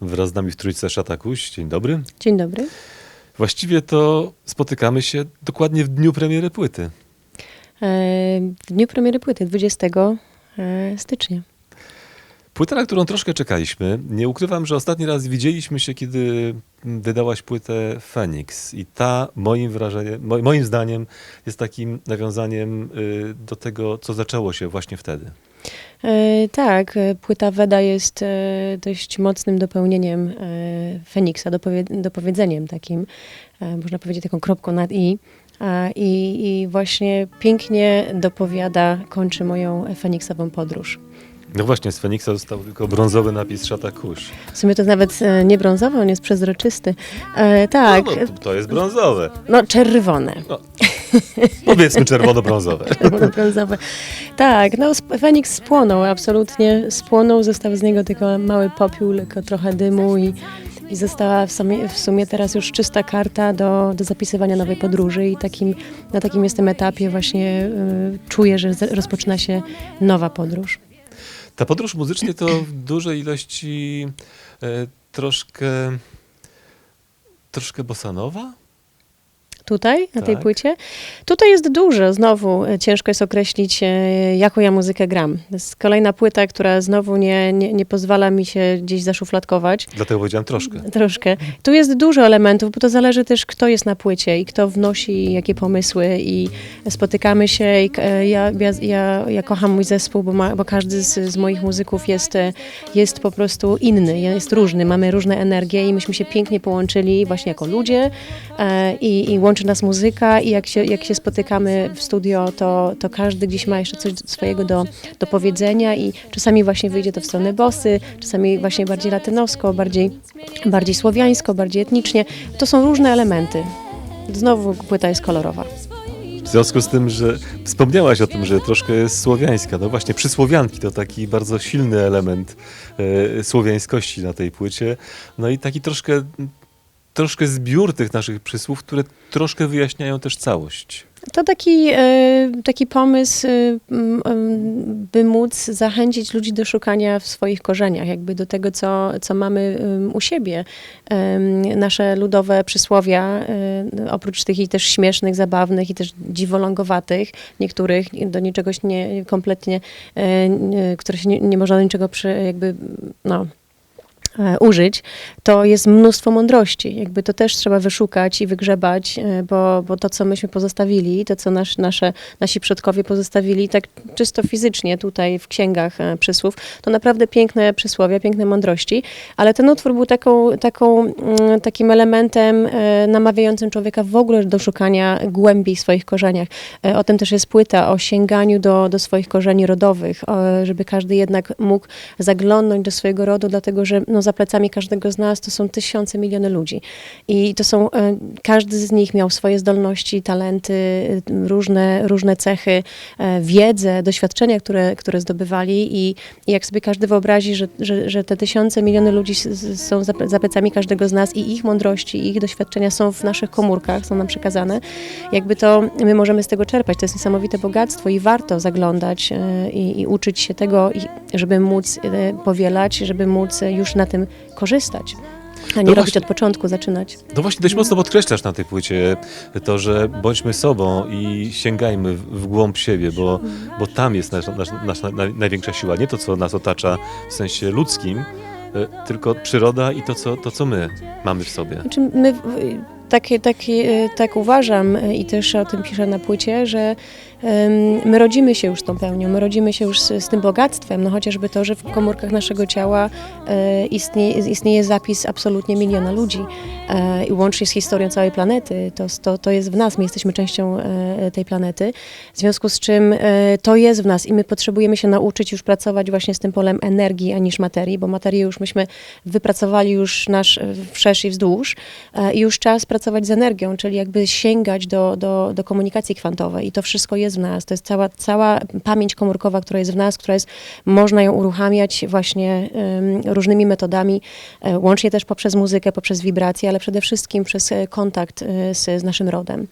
Wraz z nami w Trójce Szatakuś. Dzień dobry. Dzień dobry. Właściwie to spotykamy się dokładnie w dniu premiery płyty. E, W dniu premiery płyty, 20 e, stycznia. Płyta, na którą troszkę czekaliśmy. Nie ukrywam, że ostatni raz widzieliśmy się, kiedy wydałaś płytę Phoenix. I ta, moim wrażeniem, mo- moim zdaniem, jest takim nawiązaniem y, do tego, co zaczęło się właśnie wtedy. E, Tak, e, płyta Weda jest e, dość mocnym dopełnieniem Feniksa, dopowie- dopowiedzeniem takim, można powiedzieć taką kropką nad i. I, I właśnie pięknie dopowiada, kończy moją Feniksową podróż. No właśnie, z Feniksa został tylko brązowy napis Szatakuś. W sumie to nawet e, nie brązowy, on jest przezroczysty. E, tak, No, no, to jest brązowe. no czerwone. Powiedzmy czerwono-brązowe. brązowe. Tak, no Feniks spłonął, absolutnie spłonął, został z niego tylko mały popiół, tylko trochę dymu i, i została w sumie, w sumie teraz już czysta karta do, do zapisywania nowej podróży i takim, na takim jestem etapie właśnie y, czuję, że z- rozpoczyna się nowa podróż. Ta podróż muzycznie to w dużej ilości e, troszkę troszkę bosanowa? Tutaj, na tej Tak. płycie. Tutaj jest dużo, znowu e, ciężko jest określić, e, jaką ja muzykę gram. To jest kolejna płyta, która znowu nie, nie, nie pozwala mi się gdzieś zaszufladkować. Dlatego powiedziałem troszkę. Troszkę. Tu jest dużo elementów, bo to zależy też, kto jest na płycie i kto wnosi jakie pomysły i spotykamy się. I, e, ja, ja, ja, ja kocham mój zespół, bo, ma, bo każdy z, z moich muzyków jest, jest po prostu inny, jest różny, mamy różne energie i myśmy się pięknie połączyli właśnie jako ludzie i, i łączy nas muzyka i jak się, jak się spotykamy w studio, to, to każdy gdzieś ma jeszcze coś swojego do, do powiedzenia i czasami właśnie wyjdzie to w stronę bosy, czasami właśnie bardziej latynosko, bardziej, bardziej słowiańsko, bardziej etnicznie. To są różne elementy. Znowu płyta jest kolorowa. W związku z tym, że wspomniałaś o tym, że troszkę jest słowiańska. No właśnie, przysłowianki to taki bardzo silny element e, słowiańskości na tej płycie. No i taki troszkę, troszkę zbiór tych naszych przysłów, które troszkę wyjaśniają też całość. To taki, e, taki pomysł, e, em, by móc zachęcić ludzi do szukania w swoich korzeniach, jakby do tego, co, co mamy u siebie. Nasze ludowe przysłowia, e, oprócz tych i też śmiesznych, zabawnych i też dziwolągowatych, niektórych do niczego się nie, kompletnie, e, nie- które się nie, nie można do niczego przy, jakby, no, e, użyć, to jest mnóstwo mądrości. Jakby to też trzeba wyszukać i wygrzebać, e, bo, bo to, co myśmy pozostawili, to, co nasz, nasze, nasi przodkowie pozostawili, tak czysto fizycznie tutaj w księgach e, przysłów, to naprawdę piękne przysłowia, piękne mądrości, ale ten utwór był taką, taką, mm, takim elementem e, namawiającym człowieka w ogóle do szukania głębiej w swoich korzeniach. E, O tym też jest płyta, o sięganiu do, do swoich korzeni rodowych, żeby każdy jednak mógł zaglądnąć do swojego rodu, dlatego że no, za plecami każdego z nas to są tysiące, miliony ludzi. I to są, e, każdy z nich miał swoje zdolności, talenty, e, różne, różne cechy, e, wiedzę, doświadczenia, które, które zdobywali i, i jak sobie każdy wyobrazi, że, że, że te tysiące, miliony ludzi są za, za plecami każdego z nas i ich mądrości, i ich doświadczenia są w naszych komórkach, są nam przekazane, jakby to my możemy z tego czerpać. To jest niesamowite bogactwo i warto zaglądać i, i uczyć się tego, żeby móc powielać, żeby móc już na tym korzystać. A nie No robić właśnie. od początku, zaczynać. No właśnie dość mocno podkreślasz na tej płycie to, że bądźmy sobą i sięgajmy w, głąb siebie, bo, bo tam jest nasza, nasza, nasza naj- największa siła. Nie to, co nas otacza w sensie ludzkim, e, tylko przyroda i to, co, to, co my mamy w sobie. Znaczy my, takie, takie, tak uważam e, i też o tym piszę na płycie, że my rodzimy się już z tą pełnią, my rodzimy się już z, z tym bogactwem, no chociażby to, że w komórkach naszego ciała e, istnieje, istnieje zapis absolutnie miliona ludzi e, i łącznie z historią całej planety, to, to, to jest w nas, my jesteśmy częścią e, tej planety, w związku z czym to jest w nas i my potrzebujemy się nauczyć już pracować właśnie z tym polem energii, a niż materii, bo materię już myśmy wypracowali już nasz wszerz i wzdłuż i już czas pracować z energią, czyli jakby sięgać do, do, do komunikacji kwantowej. I to wszystko jest w nas, to jest cała, cała pamięć komórkowa, która jest w nas, która jest, można ją uruchamiać właśnie em, różnymi metodami, e, łącznie też poprzez muzykę, poprzez wibracje, ale przede wszystkim przez e, kontakt e, z, z naszym rodem.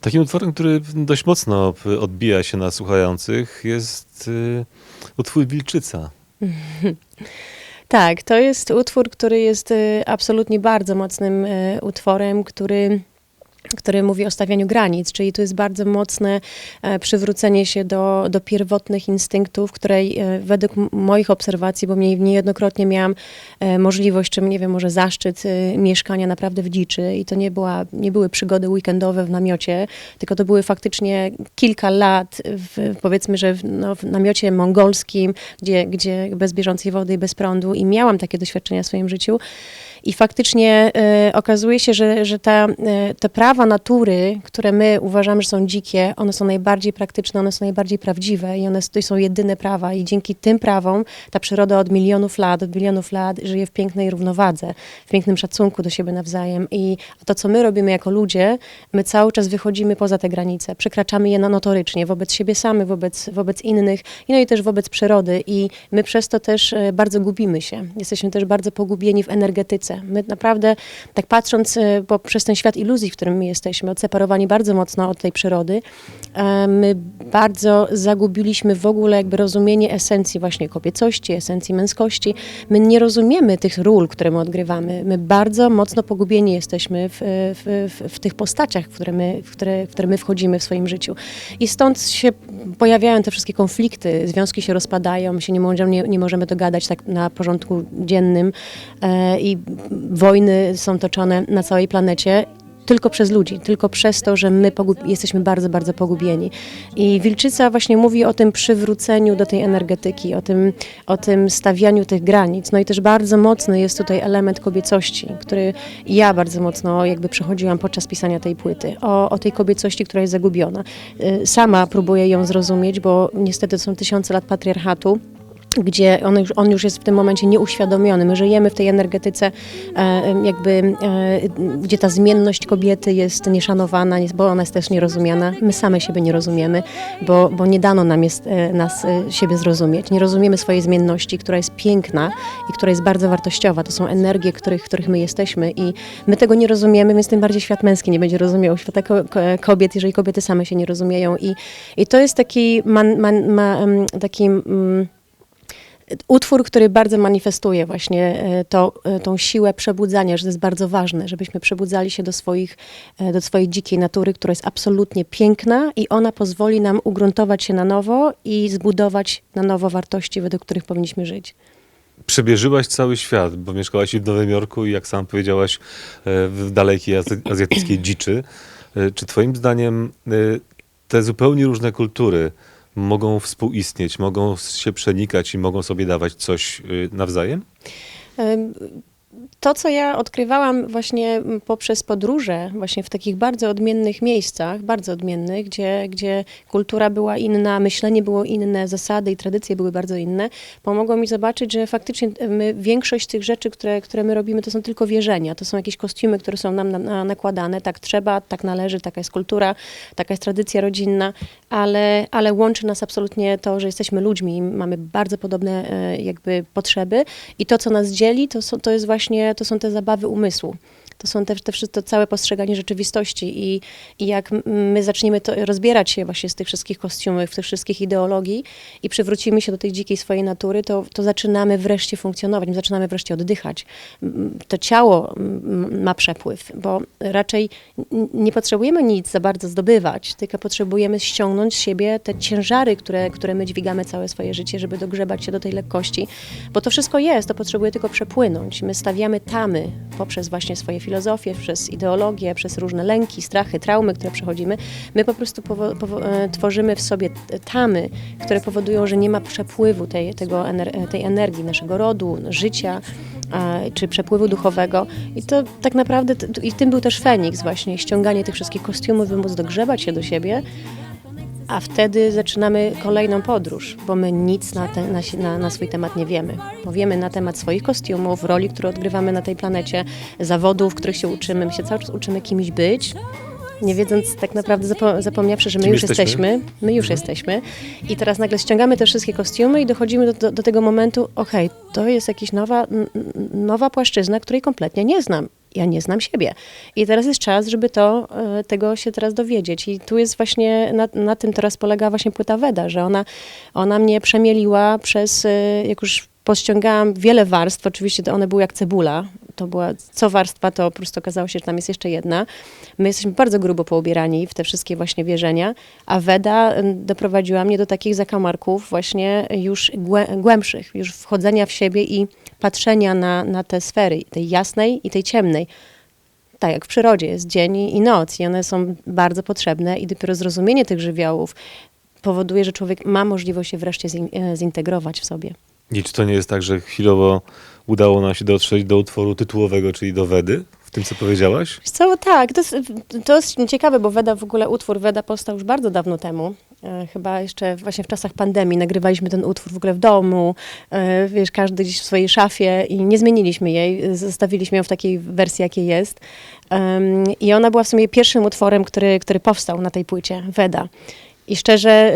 Takim utworem, który dość mocno odbija się na słuchających jest y, utwór Wilczyca. Tak, to jest utwór, który jest absolutnie bardzo mocnym utworem, który który mówi o stawianiu granic, czyli to jest bardzo mocne e, przywrócenie się do, do pierwotnych instynktów, które e, według moich obserwacji, bo mnie niejednokrotnie miałam e, możliwość, czy nie wiem, może zaszczyt mieszkania naprawdę w dziczy i to nie, była, nie były przygody weekendowe w namiocie, tylko to były faktycznie kilka lat, w, powiedzmy, że w, no, w namiocie mongolskim, gdzie, gdzie bez bieżącej wody i bez prądu i miałam takie doświadczenia w swoim życiu. I faktycznie e, okazuje się, że, że ta, e, te prawa natury, które my uważamy, że są dzikie, one są najbardziej praktyczne, one są najbardziej prawdziwe i one to są jedyne prawa. I dzięki tym prawom ta przyroda od milionów lat, od milionów lat żyje w pięknej równowadze, w pięknym szacunku do siebie nawzajem. I to, co my robimy jako ludzie, my cały czas wychodzimy poza te granice, przekraczamy je no- notorycznie wobec siebie samych, wobec, wobec innych, no i też wobec przyrody. I my przez to też e, bardzo gubimy się. Jesteśmy też bardzo pogubieni w energetyce. My naprawdę, tak patrząc e, po, przez ten świat iluzji, w którym my jesteśmy, odseparowani bardzo mocno od tej przyrody, e, my bardzo zagubiliśmy w ogóle jakby rozumienie esencji właśnie kobiecości, esencji męskości. My nie rozumiemy tych ról, które my odgrywamy. My bardzo mocno pogubieni jesteśmy w, w, w, w tych postaciach, w które, my, w, które, w które my wchodzimy w swoim życiu. I stąd się pojawiają te wszystkie konflikty, związki się rozpadają, my się nie nie, nie możemy dogadać tak na porządku dziennym e, i wojny są toczone na całej planecie tylko przez ludzi, tylko przez to, że my jesteśmy bardzo, bardzo pogubieni. I Wilczyca właśnie mówi o tym przywróceniu do tej energetyki, o tym, o tym stawianiu tych granic. No i też bardzo mocny jest tutaj element kobiecości, który ja bardzo mocno jakby przechodziłam podczas pisania tej płyty. O, o tej kobiecości, która jest zagubiona. Y, Sama próbuję ją zrozumieć, bo niestety są tysiące lat patriarchatu gdzie on już, on już jest w tym momencie nieuświadomiony. My żyjemy w tej energetyce, e, jakby, e, gdzie ta zmienność kobiety jest nieszanowana, bo ona jest też nierozumiana. My same siebie nie rozumiemy, bo, bo nie dano nam jest, e, nas siebie zrozumieć. Nie rozumiemy swojej zmienności, która jest piękna i która jest bardzo wartościowa. To są energie, których, których my jesteśmy i my tego nie rozumiemy, więc tym bardziej świat męski nie będzie rozumiał świata ko- ko- kobiet, jeżeli kobiety same się nie rozumieją. I, i to jest taki, man, man, taki mm, utwór, który bardzo manifestuje właśnie e, to, e, tą siłę przebudzania, że to jest bardzo ważne, żebyśmy przebudzali się do, swoich, e, do swojej dzikiej natury, która jest absolutnie piękna i ona pozwoli nam ugruntować się na nowo i zbudować na nowo wartości, według których powinniśmy żyć. Przebierzyłaś cały świat, bo mieszkałaś w Nowym Jorku i jak sam powiedziałaś, w dalekiej azja- azjatyckiej dziczy. Czy twoim zdaniem te zupełnie różne kultury mogą współistnieć, mogą się przenikać i mogą sobie dawać coś e, nawzajem? To, co ja odkrywałam właśnie poprzez podróże, właśnie w takich bardzo odmiennych miejscach, bardzo odmiennych, gdzie, gdzie kultura była inna, myślenie było inne, zasady i tradycje były bardzo inne, pomogło mi zobaczyć, że faktycznie my, większość tych rzeczy, które, które my robimy, to są tylko wierzenia, to są jakieś kostiumy, które są nam na, na, nakładane, tak trzeba, tak należy, taka jest kultura, taka jest tradycja rodzinna, ale, ale łączy nas absolutnie to, że jesteśmy ludźmi mamy bardzo podobne e, jakby potrzeby. I to, co nas dzieli, to, to jest właśnie, to są te zabawy umysłu. To są te, wszystko, całe postrzeganie rzeczywistości i, i jak my zaczniemy to, rozbierać się właśnie z tych wszystkich kostiumów, z tych wszystkich ideologii i przywrócimy się do tej dzikiej swojej natury, to, to zaczynamy wreszcie funkcjonować, my zaczynamy wreszcie oddychać. To ciało ma przepływ, bo raczej nie potrzebujemy nic za bardzo zdobywać, tylko potrzebujemy ściągnąć z siebie te ciężary, które, które my dźwigamy całe swoje życie, żeby dogrzebać się do tej lekkości, bo to wszystko jest, to potrzebuje tylko przepłynąć. My stawiamy tamy poprzez właśnie swoje filozofie, przez ideologię, przez różne lęki, strachy, traumy, które przechodzimy. My po prostu e, tworzymy w sobie tamy, które powodują, że nie ma przepływu tej, tego, ener- tej energii naszego rodu, życia, e, czy przepływu duchowego. I to tak naprawdę, i tym był też Feniks właśnie, ściąganie tych wszystkich kostiumów, by móc dogrzebać się do siebie, a wtedy zaczynamy kolejną podróż, bo my nic na, te, na, na, swój temat nie wiemy. Bo wiemy na temat swoich kostiumów, roli, które odgrywamy na tej planecie, zawodów, których się uczymy. My się cały czas uczymy kimś być, nie wiedząc tak naprawdę, zapo- zapomniawszy, że my Kim już jesteśmy? jesteśmy. My już jesteśmy. I teraz nagle ściągamy te wszystkie kostiumy i dochodzimy do, do, do tego momentu, okej, to jest jakaś nowa, nowa płaszczyzna, której kompletnie nie znam. Ja nie znam siebie. I teraz jest czas, żeby to, e, tego się teraz dowiedzieć. I tu jest właśnie, na, na tym teraz polega właśnie płyta Weda, że ona, ona mnie przemieliła przez, e, jak już pościągałam wiele warstw, oczywiście one były jak cebula, to była co warstwa, to po prostu okazało się, że tam jest jeszcze jedna. My jesteśmy bardzo grubo poubierani w te wszystkie właśnie wierzenia, a Weda doprowadziła mnie do takich zakamarków właśnie już głę- głębszych, już wchodzenia w siebie i patrzenia na, na te sfery, tej jasnej i tej ciemnej. Tak jak w przyrodzie jest dzień i noc i one są bardzo potrzebne i dopiero zrozumienie tych żywiołów powoduje, że człowiek ma możliwość się wreszcie e, zintegrować w sobie. I czy to nie jest tak, że chwilowo udało nam się dotrzeć do utworu tytułowego, czyli do Wedy, w tym co powiedziałaś? Co, tak, to to jest ciekawe, bo Weda w ogóle, utwór Weda powstał już bardzo dawno temu. E, chyba jeszcze właśnie w czasach pandemii nagrywaliśmy ten utwór w ogóle w domu, e, wiesz, każdy gdzieś w swojej szafie i nie zmieniliśmy jej, zostawiliśmy ją w takiej wersji, jakiej jest. I ona była w sumie pierwszym utworem, który, który powstał na tej płycie, Weda. I szczerze,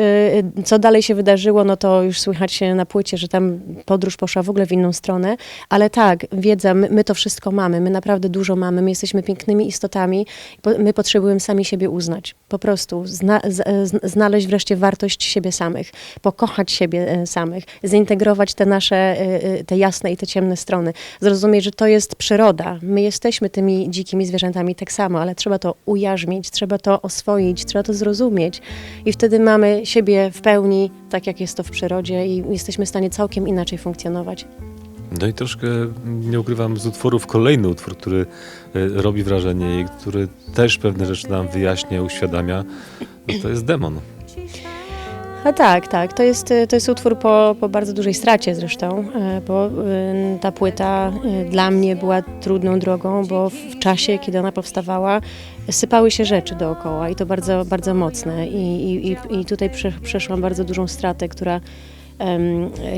y, co dalej się wydarzyło, no to już słychać się na płycie, że tam podróż poszła w ogóle w inną stronę. Ale tak, wiedza, my, my to wszystko mamy, my naprawdę dużo mamy, my jesteśmy pięknymi istotami, my potrzebujemy sami siebie uznać. Po prostu zna, znaleźć wreszcie wartość siebie samych, pokochać siebie e, samych, zintegrować te nasze, e, e, te jasne i te ciemne strony. Zrozumieć, że to jest przyroda. My jesteśmy tymi dzikimi zwierzętami tak samo, ale trzeba to ujarzmić, trzeba to oswoić, trzeba to zrozumieć. I wtedy mamy siebie w pełni, tak jak jest to w przyrodzie i jesteśmy w stanie całkiem inaczej funkcjonować. No i troszkę, nie ukrywam, z utworów kolejny utwór, który e, robi wrażenie i który też pewne rzeczy nam wyjaśnia, uświadamia, to jest Demon. A tak, tak. To jest, y, to jest utwór po, po bardzo dużej stracie zresztą, e, bo y, ta płyta y, dla mnie była trudną drogą, bo w czasie, kiedy ona powstawała, sypały się rzeczy dookoła i to bardzo, bardzo mocne. I, i, i- tutaj prze, przeszłam bardzo dużą stratę, która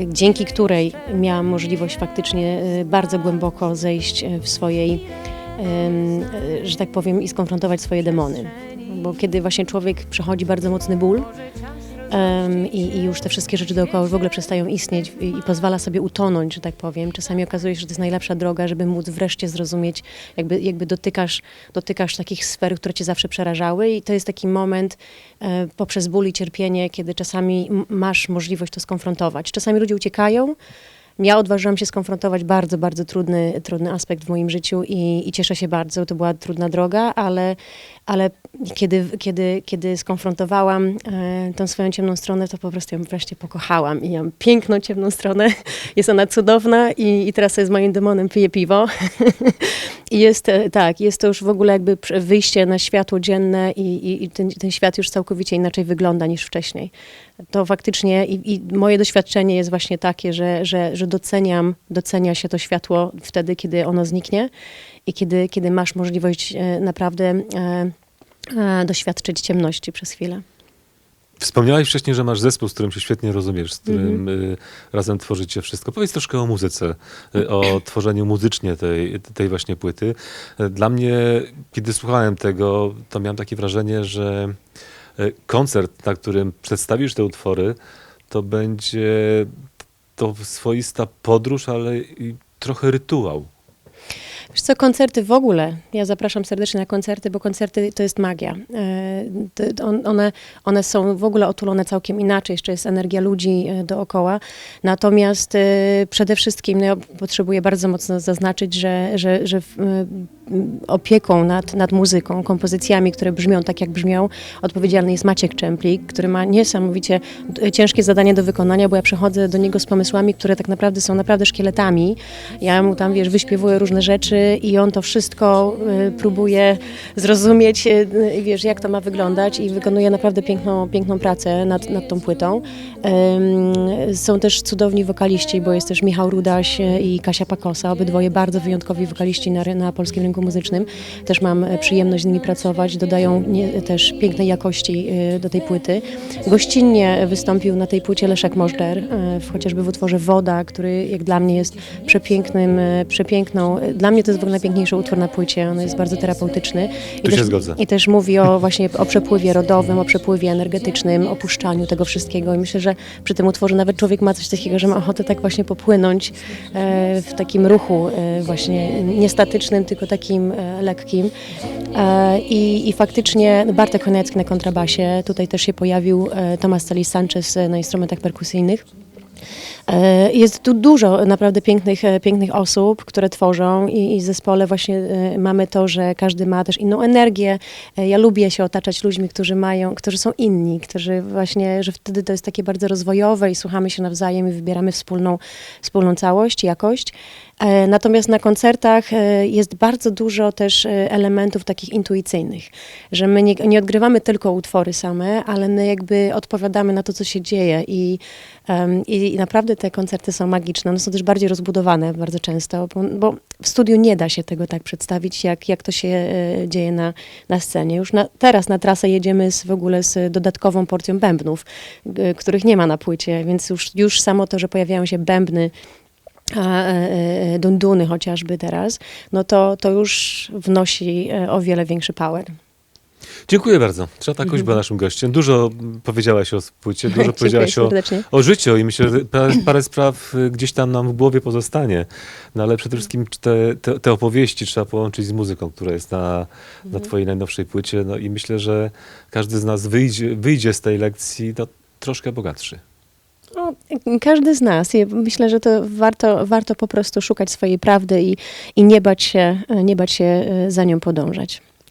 dzięki której miałam możliwość faktycznie bardzo głęboko zejść w swojej, że tak powiem, i skonfrontować swoje demony. Bo kiedy właśnie człowiek przechodzi bardzo mocny ból, Em, i, I już te wszystkie rzeczy dookoła w ogóle przestają istnieć i, i pozwala sobie utonąć, że tak powiem. Czasami okazuje się, że to jest najlepsza droga, żeby móc wreszcie zrozumieć, jakby, jakby dotykasz, dotykasz takich sfer, które cię zawsze przerażały i to jest taki moment e, poprzez ból i cierpienie, kiedy czasami masz możliwość to skonfrontować. Czasami ludzie uciekają, ja odważyłam się skonfrontować bardzo, bardzo trudny, trudny aspekt w moim życiu i, i cieszę się bardzo. To była trudna droga, ale, ale kiedy, kiedy, kiedy skonfrontowałam e, tą swoją ciemną stronę, to po prostu ją wreszcie pokochałam. I mam piękną, ciemną stronę. Jest ona cudowna i, i teraz sobie z moim demonem piję piwo. I jest, e, tak, jest to już w ogóle jakby wyjście na światło dzienne i, i, i ten, ten świat już całkowicie inaczej wygląda niż wcześniej. To faktycznie i, i moje doświadczenie jest właśnie takie, że, że, że doceniam, docenia się to światło wtedy, kiedy ono zniknie i kiedy, kiedy masz możliwość e, naprawdę e, e, doświadczyć ciemności przez chwilę. Wspomniałaś wcześniej, że masz zespół, z którym się świetnie rozumiesz, z którym y, razem tworzycie wszystko. Powiedz troszkę o muzyce, y, o tworzeniu muzycznie tej, tej właśnie płyty. Dla mnie, kiedy słuchałem tego, to miałem takie wrażenie, że y, koncert, na którym przedstawisz te utwory, to będzie to swoista podróż, ale i trochę rytuał. Wiesz co, koncerty w ogóle, ja zapraszam serdecznie na koncerty, bo koncerty to jest magia. E, One, one są w ogóle otulone całkiem inaczej, jeszcze jest energia ludzi e, dookoła. Natomiast e, przede wszystkim no, ja potrzebuję bardzo mocno zaznaczyć, że, że, że opieką nad, nad muzyką, kompozycjami, które brzmią tak, jak brzmią, odpowiedzialny jest Maciek Czemplik, który ma niesamowicie ciężkie zadanie do wykonania, bo ja przychodzę do niego z pomysłami, które tak naprawdę są naprawdę szkieletami. Ja mu tam, wiesz, wyśpiewuję różne rzeczy i on to wszystko y, próbuje zrozumieć, y, y, wiesz, jak to ma wyglądać i wykonuje naprawdę piękną, piękną pracę nad, nad tą płytą. Są też cudowni wokaliści, bo jest też Michał Rudaś i Kasia Pakosa, obydwoje bardzo wyjątkowi wokaliści na, na polskim rynku muzycznym. Też mam przyjemność z nimi pracować, dodają nie, też pięknej jakości do tej płyty. Gościnnie wystąpił na tej płycie Leszek Możder, chociażby w utworze Woda, który jak dla mnie jest przepięknym, przepiękną, dla mnie to jest w ogóle najpiękniejszy utwór na płycie, on jest bardzo terapeutyczny. I Tu się też, zgodzę. I też mówi o właśnie o przepływie rodowym, o przepływie energetycznym, opuszczaniu tego wszystkiego i myślę, że przy tym utworze nawet człowiek ma coś takiego, że ma ochotę tak właśnie popłynąć e, w takim ruchu e, właśnie niestatycznym, tylko takim e, lekkim. E, I, I faktycznie Bartek Choniecki na kontrabasie, tutaj też się pojawił e, Tomasz Salis Sanchez e, na instrumentach perkusyjnych. E, Jest tu dużo naprawdę pięknych, e, pięknych osób, które tworzą i, i w zespole właśnie e, mamy to, że każdy ma też inną energię. Ja lubię się otaczać ludźmi, którzy mają, którzy są inni, którzy właśnie, że wtedy to jest takie bardzo rozwojowe i słuchamy się nawzajem i wybieramy wspólną, wspólną całość, jakość. Natomiast na koncertach jest bardzo dużo też elementów takich intuicyjnych, że my nie, nie odgrywamy tylko utwory same, ale my jakby odpowiadamy na to, co się dzieje i, i naprawdę te koncerty są magiczne. One są też bardziej rozbudowane bardzo często, bo, bo w studiu nie da się tego tak przedstawić, jak, jak to się e, dzieje na, na scenie. Już na, teraz na trasę jedziemy z, w ogóle z dodatkową porcją bębnów, g- których nie ma na płycie, więc już, już samo to, że pojawiają się bębny, a, e, e, dunduny chociażby teraz, no to, to już wnosi e, o wiele większy power. Dziękuję bardzo. Trzeba Kuźba była naszym gościem. Dużo powiedziałaś o płycie, dużo powiedziałaś o, o życiu i myślę, że parę, spraw y, gdzieś tam nam w głowie pozostanie. No ale przede wszystkim te, te, te opowieści trzeba połączyć z muzyką, która jest na, na twojej najnowszej płycie. No i myślę, że każdy z nas wyjdzie, wyjdzie z tej lekcji no, troszkę bogatszy. No, każdy z nas. Ja myślę, że to warto, warto po prostu szukać swojej prawdy i, i nie, bać się, nie bać się e, za nią podążać.